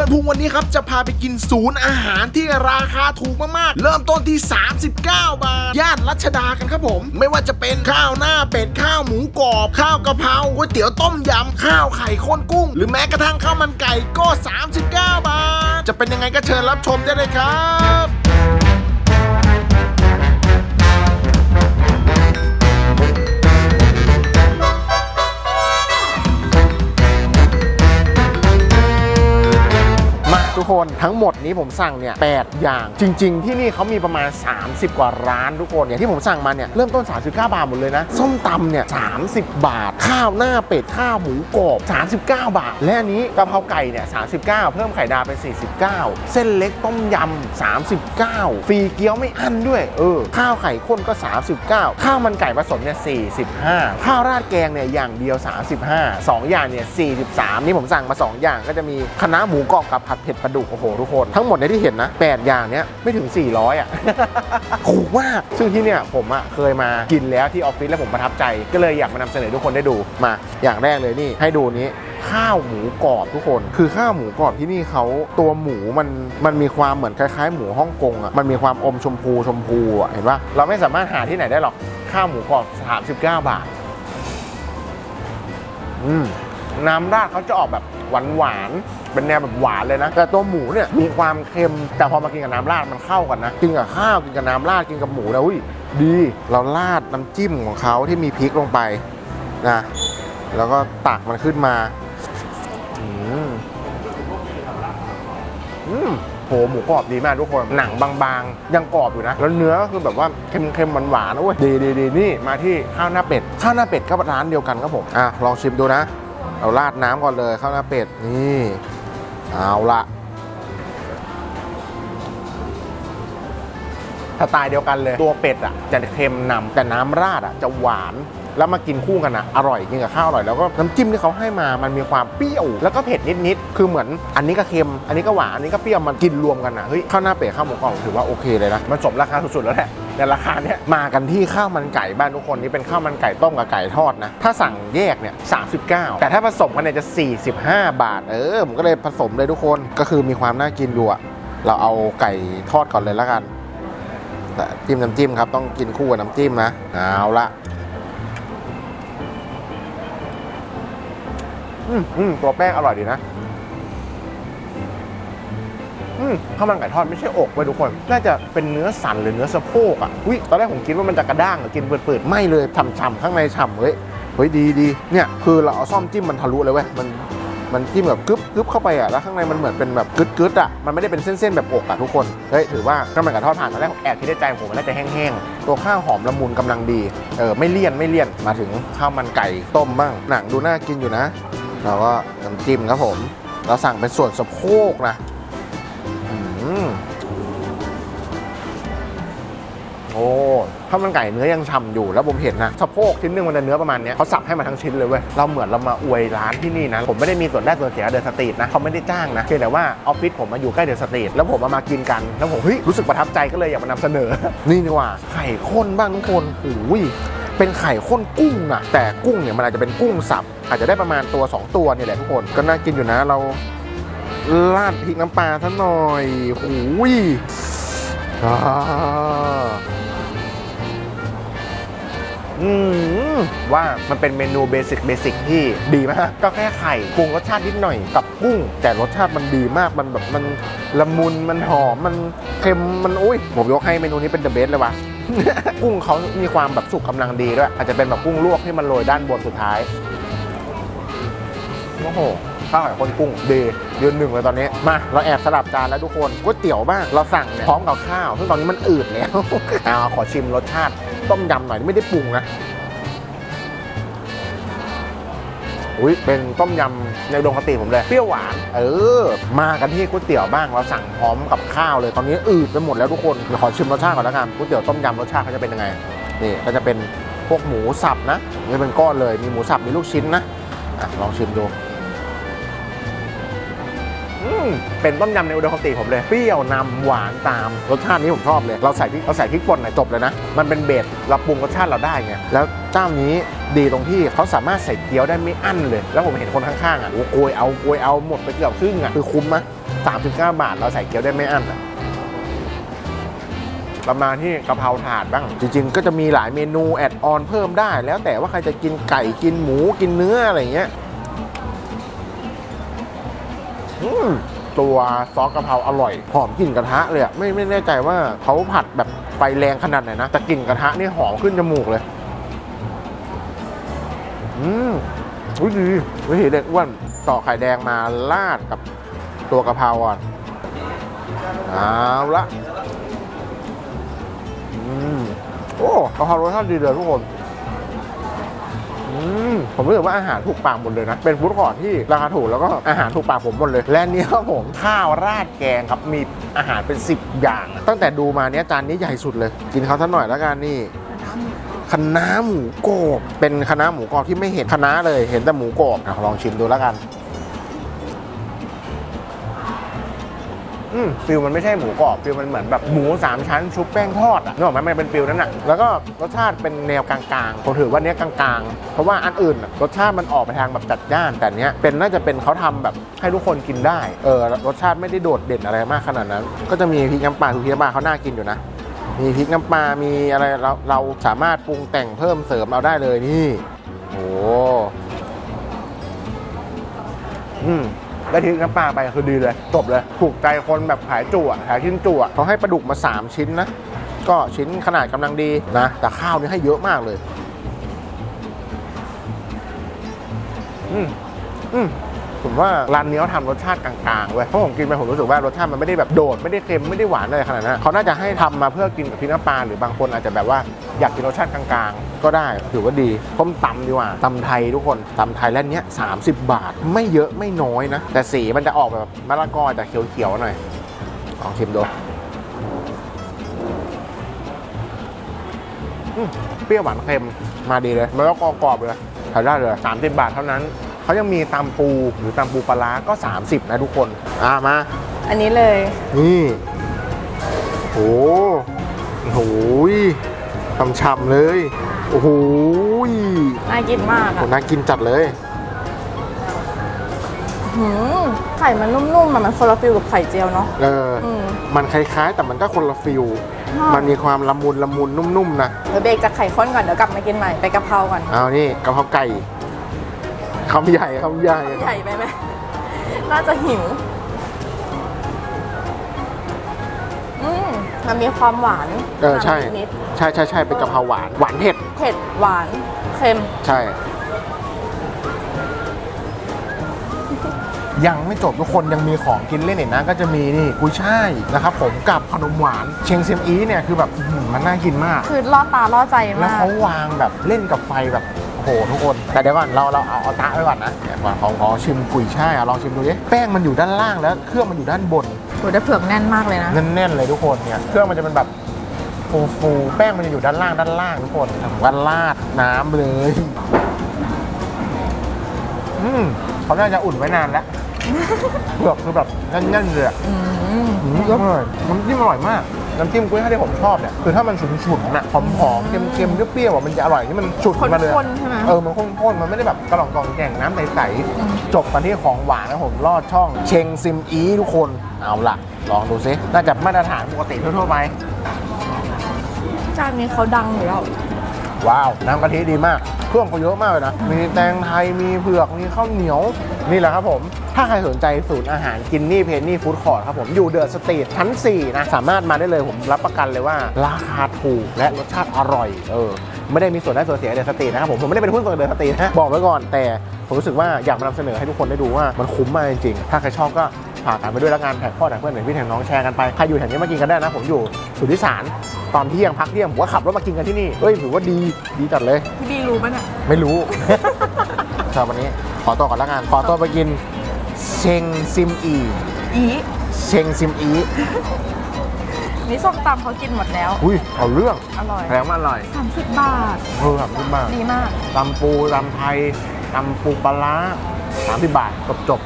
พื่อนพุงวันนี้ครับจะพาไปกินศูนย์อาหารที่ราคาถูกมากๆ เริ่มต้นที่ 39 บาท ย่านรัชดากันครับผม ไม่ว่าจะเป็นข้าวหน้าเป็ดข้าวหมูกรอบ ข้าวกะเพราก๋วยเตี๋ยวต้มยำ ข้าวไข่ข้นกุ้ง หรือแม้กระทั่งข้าวมันไก่ก็ 39 บาท จะเป็นยังไงก็เชิญรับชมได้เลยครับ คนทั้งหมดนี้ผมสั่งเนี่ย8อย่าง จริง ๆ ที่นี่เขามีประมาณ 30 กว่าร้านทุกคนอย่างที่ผมสั่งมาเนี่ยเริ่มต้น 39 บาทหมดเลยนะ ส้มตำเนี่ย 30 บาท ข้าวหน้าเป็ด ข้าวหมูกรอบ 39 บาท และอันนี้กะเพราไก่เนี่ย 39 เพิ่มไข่ดาวเป็น 49 เส้นเล็กต้มยำ 39 ฟรีเกี๊ยวไม่อั้นด้วย เออ ข้าวไข่ข้นก็ 39 ข้าวมันไก่ผสมเนี่ย 45 ข้าวราดแกงเนี่ยอย่างเดียว 35 2 อย่างเนี่ย 43 นี่ผมสั่งมา 2 อย่างก็จะมีคณะหมูกรอบกับผัดเผ็ดปลาดุกโอ้โหทุกคน ทั้งหมดในที่เห็นนะ 8 อย่างเนี้ยไม่ถึง 400 อะถูกมากซึ่งที่เนี่ยผมอะเคยมากินแล้วที่ออฟฟิศแล้วผมประทับใจ ก็เลยอยากมานำเสนอทุกคนได้ดูมาอย่างแรกเลยนี่ให้ดูนี้ข้าวหมูกรอบทุกคน คือข้าวหมูกรอบที่นี่เขาตัวหมูมันมันมีความเหมือนคล้ายๆ หมูฮ่องกงอะมันมีความอมชมพูชมพูอะเห็นปะเราไม่สามารถหาที่ไหนได้หรอกข้าวหมูกรอบ 39 บาท อืมน้ำราดเขาจะออกแบบ หวานหวานเป็นแนวแบบหวานเลยนะ แต่ตัวหมูเนี่ยมีความเค็มแต่พอมากินกับน้ำราดมันเข้ากันนะกินกับข้าวกินกับน้ำราดกินกับหมูนะอุ้ยดีเราราดน้ำจิ้มของเขาที่มีพริกลงไปนะแล้วก็ตักมันขึ้นมาอืมอืมโหหมูกรอบดีมากทุกคนหนังบางๆ ยังกรอบอยู่นะ แล้วเนื้อก็คือแบบว่าเค็มๆหวานๆนะเว้ยดีดีดีนี่มาที่ข้าวหน้าเป็ดข้าวหน้าเป็ดก็ร้านเดียวกันครับผมอะลองชิมดูนะ เอาราดน้ำก่อนเลยข้าวหน้าเป็ดนี่ เอาละสไตล์เดียวกันเลยตัวเป็ดอะจะเค็มนำแต่น้ำราดอะจะหวาน แล้วมากินคู่กันอะอร่อยกินกับข้าวอร่อยแล้วก็น้ำจิ้มที่เขาให้มามันมีความเปรี้ยว แล้วก็เผ็ดนิดๆคือเหมือนอันนี้ก็เค็มอันนี้ก็หวานอันนี้ก็เปรี้ยวมันกินรวมกันอะเฮ้ยข้าวหน้าเป็ดข้าวหมูกรอบถือว่าโอเคเลยนะมันสมราคาสุดๆแล้วแหละในราคาเนี้ยมากันที่ข้าวมันไก่บ้านทุกคนนี่เป็นข้าวมันไก่ต้มกับไก่ทอดนะถ้าสั่งแยกเนี่ย39 แต่ถ้าผสมกันเนี่ยจะ 45 บาท เออผมก็เลยผสมเลยทุกคนก็คือมีความน่ากินอยู่อะเราเอาไก่ทอดก่อนเลยล้วกันแต่จิ้มน้ำจิ้มครับต้องกินคู่กับน้ำจิ้มนะเอาละ อืมอืมตัวแป้งอร่อยดีนะอืมข้าวมันไก่ทอดไม่ใช่อกเว้ยทุกคน น่าจะเป็นเนื้อสันหรือเนื้อสะโพกอะอุ้ยตอนแรกผมคิดว่ามันจะกระด้างหรือกินเปื่อยๆไม่เลยฉ่ำๆข้างในฉ่ำเฮ้ยเฮ้ยดีดีเนี่ยคือเราเอาซ่อมจิ้มมันทะลุเลยเว้ยมันมันจิ้มแบบกึบกึบเข้าไปอะแล้วข้างในมันเหมือนเป็นแบบกึดกึดอะมันไม่ได้เป็นเส้นๆแบบอกอะทุกคนเฮ้ยถือว่าข้าวมันไก่ทอดผ่านตอนแรกแอบคิดในใจผมมันน่าจะแห้งๆตัวข้าวหอมละมุนกำลังดีเออไม่เลี่ยนไม่เลี่ยนมาถึงข้าวมันไก่ต้มบ้างหนังดูน่ากินอยู่นะ เราก็น้ำจิ้มครับผม เราสั่งเป็นส่วนสะโพกนะโอ้ข้าวมันไก่เนื้อยังฉ่ำอยู่แล้วผมเห็นนะสะโพกชิ้นหนึงมันจะเนื้อประมาณนี้เขาสับให้มาทั้งชิ้นเลยเว้ยเราเหมือนเรามาอวยร้านที่นี่นะผมไม่ได้มีส่วนได้ส่วนเสียเดอะสตรีทนะเขาไม่ได้จ้างนะเพียงแต่ว่าออฟฟิศผมมาอยู่ใกล้เดอะสตรีทแล้วผมมามากินกันแล้วผมเฮ้ยรู้สึกประทับใจก็เลยอยากมานำเสนอ นี่ดีกว่าไข่ข้นบ้างทุกคนโอ้ย เป็นไข่ข้นกุ้งนะแต่กุ้งเนี่ยมันอาจจะเป็นกุ้งสับ อาจจะได้ประมาณตัว 2 ตัวนี่แหละทุกคนก็น่ากินอยู่นะเราราดพริกน้ำปลาท่านหน่อยหูยอ่าอืมว่ามันเป็นเมนูเบสิกเบสิกที่ดีมากก็แค่ไข่ปรุงรสชาตินิดหน่อยกับกุ้ง แต่รสชาติมันดีมากมันแบบมันละมุนมันหอมมันเค็มมันอุ้ยผมยกให้เมนูนี้เป็นเดอะเบสเลยว่ะ กุ้งเขามีความแบบสุกกำลังดีด้วย อาจจะเป็นแบบกุ้งลวกที่มันโรยด้านบนสุดท้ายโอ้โหข้าวไข่คนกุ้งดียืนหนึ่งเลยตอนนี้มาเราแอบสลับจานแล้วทุกคนก๋วยเตี๋ยวบ้างเราสั่งเนี่ยพร้อมกับข้าวซึ่งตอนนี้มันอืดแล้วเอาขอชิมรสชาติต้มยำหน่อยไม่ได้ปรุงนะ อุ้ยเป็นต้มยำในอุดงคติผมเลยเปรี้ยวหวาน เออ มากันที่ก๋วยเตี๋ยวบ้างเราสั่งพร้อมกับข้าวเลยตอนนี้อืดไปหมดแล้วทุกคนขอชิมรสชาติก่อนแล้วกันก๋วยเตี๋ยวต้มยำรสชาติเขาจะเป็นยังไงนี่ก็จะเป็นพวกหมูสับนะนี่เป็นก้อนเลยมีหมูสับมีลูกชิ้นนะอะลองชิมดู เป็นต้มยำในอุดมคติผมเลยเปรี้ยวนำหวานตามรสชาตินี้ผมชอบเลย เราใส่พริกเราใส่พริกป่นหน่อยจบเลยนะ มันเป็นเบสเราปรุงรสชาติเราได้ไงแล้วเจ้านี้ดีตรงที่เขาสามารถใส่เกี๊ยวได้ไม่อั้นเลย แล้วผมเห็นคนข้างๆอะโอ้โกยเอาโกยเอาหมดไปเกือบครึ่งอะคือคุ้มมะ39บาทเราใส่เกี๊ยวได้ไม่อั้นอะประมาณที่กะเพราถาดบ้าง จริง ๆ ก็จะมีหลายเมนูแอดออนเพิ่มได้ แล้วแต่ว่าใครจะกินไก่กินหมูกินเนื้ออะไรอย่างเงี้ย ตัวซอสกะเพราอร่อยหอมกลิ่นกระทะเลยอะไม่ไม่แน่ใจว่าเขาผัดแบบไฟแรงขนาดไหนนะ แต่กลิ่นกระทะนี่หอมขึ้นจมูกเลย อืมอุ้ยดีวิธีเด็กอ้วนต่อไข่แดงมาลาดกับตัวกะเพราอะเอาละอืมโอ้กะเพรารสชาติดีเลยทุกคน มผมรู้สึกว่าอาหารถูกปากหมดเลยนะ เป็นฟู้ดคอร์ทที่ราคาถูกแล้วก็อาหารถูกปากผมหมดเลย และนี่ครับผมข้าวราดแกงครับมีอาหารเป็น 10 อย่าง ตั้งแต่ดูมาเนี้ยจานนี้ใหญ่สุดเลย กินเขาสักหน่อยแล้วกันนี่คะน้าหมูกรอบเป็นคะน้าหมูกรอบที่ไม่เห็นคะน้าเลยเห็นแต่หมูกรอบอะลองชิมดูแล้วกัน อืมฟิลมันไม่ใช่หมูกรอบฟิลมันเหมือนแบบหมูสามชั้นชุบแป้งทอดอะนึกออกไหมมันเป็นฟิลนั้นอะแล้วก็รสชาติเป็นแนวกลางๆผมถือว่าเนี้ยกลางๆ เพราะว่าอันอื่นอะรสชาติมันออกไปทางแบบจัดจ้าน แต่เนี้ยเป็นน่าจะเป็นเขาทำแบบให้ทุกคนกินได้เออรสชาติไม่ได้โดดเด่นอะไรมากขนาดนั้น ก็จะมีพริกน้ำปลาคือพริกน้ำปลาเขาน่ากินอยู่นะมีพริกน้ำปลา มีอะไรเราเราสามารถปรุงแต่งเพิ่มเสริมเอาได้เลยนี่ โอ้อืม ได้ทิ้งน้ำปลาไปคือดีเลยจบเลยถูกใจคนแบบขายจุ่วขายชิ้นจุ่วเขาให้ปลาดุกมา 3 ชิ้นนะ ก็ชิ้นขนาดกำลังดีนะ แต่ข้าวนี่ให้เยอะมากเลย อืมอืม ผมว่าร้านนี้เขาทำรสชาติกลางๆเว้ยเพราะผมกินไปผมรู้สึกว่ารสชาติมันไม่ได้แบบโดดไม่ได้เค็มไม่ได้หวานอะไรขนาดนั้นเขาน่าจะให้ทำมาเพื่อกินกับพริกน้ำปลาหรือบางคนอาจจะแบบว่าอยากกินรสชาติกลางๆ ก็ได้ถือว่าดีต้มตำดีกว่าตำไทยทุกคนตำไทยแล้วเนี้ย30บาท ไม่เยอะไม่น้อยนะ แต่สีมันจะออกแบบมะละกอแต่เขียวๆหน่อยลองชิมดูเปรี้ยวหวานเค็มมาดีเลยมะละกอกรอบเลยทานได้เลย 30 บาทเท่านั้น เขายังมีตำปูหรือตำปูปลาร้าก็ 30 นะทุกคนอ่ามา อันนี้เลย นี่โอ้โหช่ำๆเลย โอ้โหน่ากินมากโหอะน่ากินจัดเลยหืมไข่มันนุ่มๆอะมันคนละฟิลกับไข่เจียวเนาะ เอออืมมันคล้าย ๆ แต่มันก็คนละฟิลค่ะมันมีความละมุนละมุนนุ่มๆนะ เดี๋ยวเบรกจากไข่ข้นก่อน เดี๋ยวกลับมากินใหม่ ไปกะเพราก่อน เอานี่กะเพราไก่ คำใหญ่คำใหญ่ ใหญ่ไปไหม น่าจะหิว อืมมันมีความหวานเออใช่ นิดใช่ใช่ใช่เป็นกะเพราหวาน หวานเผ็ด ๆเผ็ดหวาน เค็ม ใช่ ยังไม่จบทุกคนยังมีของกินเล่นอีกนะ ก็จะมีนี่กุยช่ายนะครับผมกับขนมหวาน เชียงเซียมอีเนี่ยคือแบบอื้อหือมันน่ากินมาก คือล่อตาล่อใจแล้วมาก เขาวางแบบเล่นกับไฟแบบ โอ้โหทุกคน แต่เดี๋ยวก่อนเราเราเอาเอาตะไว้ก่อนนะเดี๋ยวก่อนขอขอชิมกุยช่ายอะลองชิมดูดิแป้งมันอยู่ด้านล่างแล้วเครื่องมันอยู่ด้านบนโหได้เผือกแน่นมากเลยนะ แน่นๆเลยทุกคนเนี่ยเครื่องมันจะเป็นแบบฟูฟูๆแป้งมันจะอยู่ด้านล่างด้านล่างทุกคนผมก็ราดน้ำเลยอืมเขาน่าจะอุ่นไว้นานแล้ว เผือกคือแบบแน่นๆเลยอะ อืม อืมอร่อยน้ำจิ้มอร่อยมาก น้ำจิ้มกุ้ยช่ายที่ผมชอบเนี่ยคือถ้ามันฉุนๆน่ะหอมๆเค็มๆเปรี้ยวๆอะมันจะอร่อยที่มันฉุดมาเลยอะข้นๆใช่ไหม เออมันข้นๆมันไม่ได้แบบกระหล่องกล่องแก่งน้ำใสอืมๆจบกันที่ของหวานนะผมลอดช่อง เชงซิมอีทุกคนเอาล่ะ ลองดูซิน่าจะมาตรฐานปกติทั่วๆไปจานนี้เขาดังอยู่แล้ว ว้าว น้ำกะทิดีมาก เครื่องเขาเยอะมากเลยนะ มีแตงไทย มีเผือก มีข้าวเหนียว นี่แหละครับผม ถ้าใครสนใจศูนย์อาหารกินนี่เพนนี่ฟู้ดคอร์ทครับผม อยู่เดอะสตรีทชั้น 4 นะ สามารถมาได้เลยผมรับประกันเลยว่า ราคาถูกและรสชาติอร่อย เออ ไม่ได้มีส่วนได้ส่วนเสียเดอะสตรีทนะครับผม ผมไม่ได้เป็นหุ้นส่วนเดอะสตรีทนะ บอกไว้ก่อน แต่ผมรู้สึกว่าอยากมานำเสนอให้ทุกคนได้ดูว่ามันคุ้มมากจริงๆ ถ้าใครชอบก็ฝากกันไปด้วยล้วกันแท็กพ่อแท็กเพื่อนแท็กพี่แท็กน้องแชร์กันไป ใครอยู่แถวนี้มากินกันได้นะ ผมอยู่สุทธิสารตอนเที่ยงพักเที่ยงผมก็ขับรถมากินกันที่นี่เอ้ยถือว่าดีดีจัดเลยพี่บี รู้ปะเนี่ย ไม่รู้สำหรับวันนี้ขอตัวก่อนแล้วกันขอตัวไปกินเชงซิมอีอีเชงซิมอีนี่ส้มตำเขากินหมดแล้ว อุ้ยเอาเรื่องอร่อยแพงมากอร่อย30 บาทเออครับขึ้นมากดีมากตำปูตำไทยตำปูปลาร้าสามสิบบาทจบจบ